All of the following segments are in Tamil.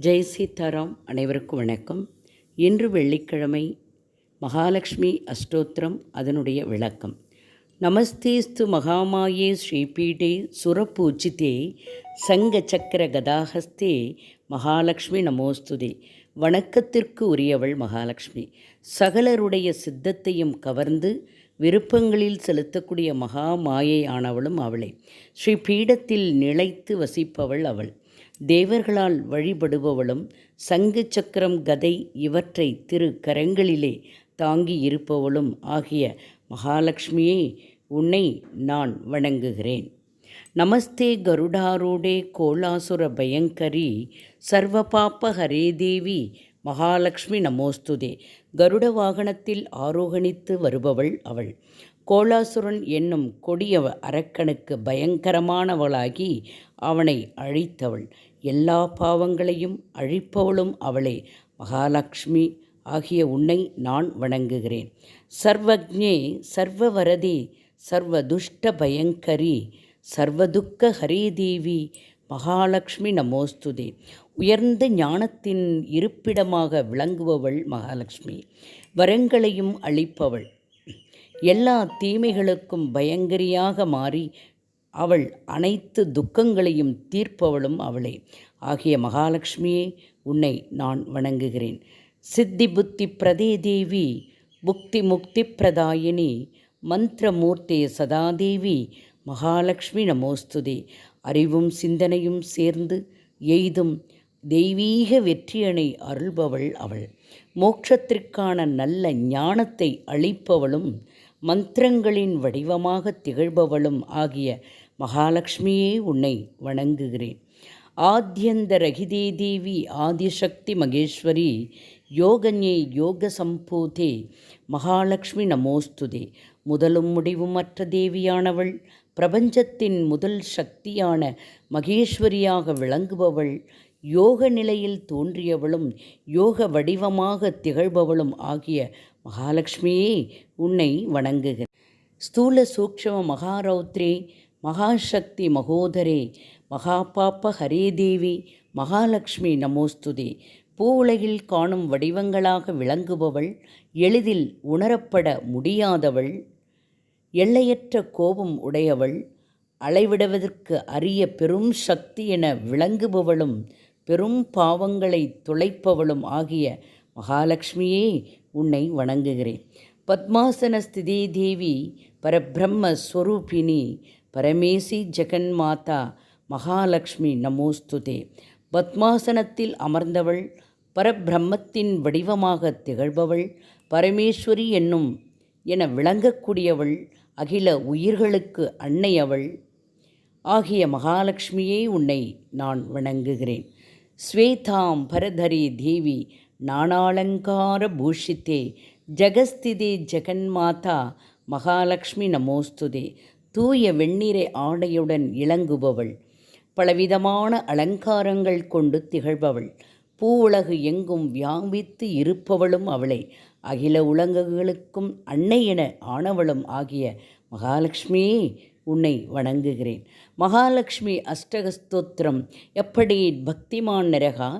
ஜெய் சீதாராம் அனைவருக்கும் வணக்கம். இன்று வெள்ளிக்கிழமை மகாலட்சுமி அஷ்டோத்திரம் அதனுடைய விளக்கம். நமஸ்தேஸ்து மகாமாயே ஸ்ரீபீடே சுரப்பூஜிதே சங்க சக்கர கதாஹஸ்தே மகாலட்சுமி நமோஸ்துதே. வணக்கத்திற்கு உரியவள் மகாலட்சுமி. சகலருடைய சித்தத்தையும் கவர்ந்து விருப்பங்களில் செலுத்தக்கூடிய மகா மாயை ஆனவளும் அவளே. ஸ்ரீ பீடத்தில் நிலைத்து வசிப்பவள் அவள். தேவர்களால் வழிபடுபவளும் சங்கு சக்கரம் கதை இவற்றை திரு கரங்களிலே தாங்கி இருப்பவளும் ஆகிய மகாலட்சுமியே உன்னை நான் வணங்குகிறேன். நமஸ்தே கருடாரூடே கோலாசுர பயங்கரி சர்வபாப்ப ஹரே தேவி மகாலட்சுமி நமோஸ்துதே. கருட வாகனத்தில் ஆரோகணித்து வருபவள் அவள். கோலாசுரன் என்னும் கொடிய அரக்கனுக்கு பயங்கரமானவளாகி அவனை அழித்தவள். எல்லா பாவங்களையும் அழிப்பவளும் அவளே. மகாலட்சுமி ஆகிய உன்னை நான் வணங்குகிறேன். சர்வக்ஞே சர்வவரதி சர்வதுஷ்ட பயங்கரி சர்வதுக்க ஹரிதேவி மகாலட்சுமி நமோஸ்துதே. உயர்ந்த ஞானத்தின் இருப்பிடமாக விளங்குபவள் மகாலட்சுமி வரங்களையும் அளிப்பவள். எல்லா தீமைகளுக்கும் பயங்கரியாக மாறி அவள் அனைத்து துக்கங்களையும் தீர்ப்பவளும் அவளே. ஆகிய மகாலட்சுமியே உன்னை நான் வணங்குகிறேன். சித்தி புத்தி பிரதே தேவி புக்தி முக்தி பிரதாயினி மந்திரமூர்த்தே சதாதேவி மகாலட்சுமி நமோஸ்துதே. அறிவும் சிந்தனையும் சேர்ந்து எய்தும் தெய்வீக வெற்றியனை அருள்பவள் அவள். மோட்சத்திற்கான நல்ல ஞானத்தை அளிப்பவளும் மந்திரங்களின் வடிவமாக திகழ்பவளும் ஆகிய மகாலட்சுமியே உன்னை வணங்குகிறேன். ஆத்யந்த ரகிதே தேவி ஆதிசக்தி மகேஸ்வரி யோகஞே யோக சம்பூதே மகாலட்சுமி நமோஸ்துதே. முதலும் முடிவுமற்ற தேவியானவள் பிரபஞ்சத்தின் முதல் சக்தியான மகேஸ்வரியாக விளங்குபவள் யோக நிலையில் தோன்றியவளும் யோக வடிவமாக திகழ்பவளும் ஆகிய மகாலட்சுமியே உன்னை வணங்குகிறேன். ஸ்தூல சூக்ஷம மகாரௌத்ரே மகாசக்தி மகோதரே மகாபாப்ப ஹரேதேவி மகாலட்சுமி நமோஸ்துதே. உலகில் காணும் வடிவங்களாக விளங்குபவள் எளிதில் உணரப்பட முடியாதவள் எல்லையற்ற கோபம் உடையவள் அளவிடுவதற்கு அரிய பெரும் சக்தி என விளங்குபவளும் பெரும் பாவங்களை துளைப்பவளும் ஆகிய மகாலட்சுமியே உன்னை வணங்குகிறேன். பத்மாசன ஸ்திதி தேவி பரபிரம்ம ஸ்வரூபிணி பரமேசி ஜெகன்மாதா மகாலட்சுமி நமோஸ்துதே. பத்மாசனத்தில் அமர்ந்தவள் பரபிரம்மத்தின் வடிவமாக திகழ்பவள் பரமேஸ்வரி என்னும் என விளங்கக்கூடியவள் அகில உயிர்களுக்கு அன்னையவள் ஆகிய மகாலட்சுமியே உன்னை நான் வணங்குகிறேன். ஸ்வேதாம் பரதரி தேவி நாணாலங்கார பூஷித்தே ஜகஸ்திதே ஜெகன்மாதா மகாலட்சுமி நமோஸ்துதே தூய வெண்ணிறை ஆடையுடன் இளங்குபவள். பலவிதமான அலங்காரங்கள் கொண்டு திகழ்பவள். பூ உலகு எங்கும் வியாபித்து இருப்பவளும் அவளை. அகில உலகங்களுக்கும் அன்னை என ஆனவளும் ஆகிய மகாலட்சுமியே உன்னை வணங்குகிறேன். மகாலட்சுமி அஷ்டகஸ்தோத்திரம் எப்படி பக்திமான் நரகா?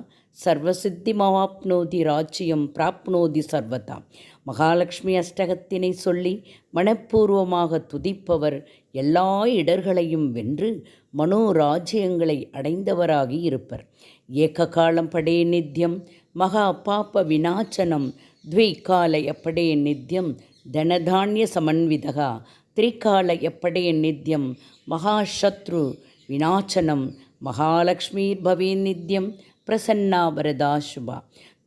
சர்வசித்திமாப்னோதி ராஜ்யம் பிராப்னோதி சர்வதா. மகாலட்சுமி அஷ்டகத்தினை சொல்லி மனப்பூர்வமாக துதிப்பவர் எல்லா இடர்களையும் வென்று மனோராஜ்யங்களை அடைந்தவராகி இருப்பர். ఏకకాలం పడే నిత్యం మహాపాప వినాశనం ద్వికాలయ పడే నిత్యం ధనధాన్య సమన్విత త్రికాలయ పడే నిత్యం మహాశత్రు వినాశనం மகாலட்சுமிர்பவே நித்யம் பிரசன்னா வரதா சுபா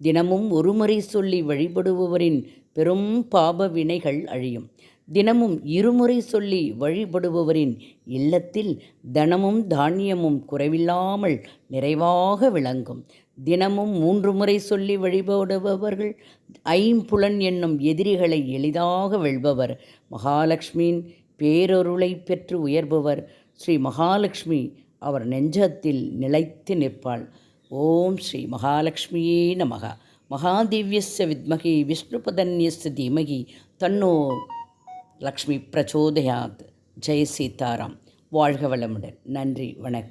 தினமும் ஒருமுறை சொல்லி வழிபடுபவரின் பெரும் பாப வினைகள் அழியும் தினமும் இருமுறை சொல்லி வழிபடுபவரின் இல்லத்தில் தனமும் தானியமும் குறைவில்லாமல் நிறைவாக விளங்கும். தினமும் மூன்று முறை சொல்லி வழிபடுபவர்கள் ஐம்புலன் என்னும் எதிரிகளை எளிதாக வெல்பவர். மகாலட்சுமியின் பேரொருளை பெற்று உயர்பவர். ஸ்ரீ மகாலட்சுமி அவர் நெஞ்சத்தில் நிலைத்து நிற்பாள். ஓம் ஸ்ரீ மகாலட்சுமியே நமக. மகாதிவ்யஸ்ய வித்மகி விஷ்ணுபதன்யஸ்ய தீமகி தன்னோ லக்ஷ்மி பிரச்சோதயாத். ஜெய் சீதாராம். வாழ்க வளமுடன். நன்றி வணக்கம்.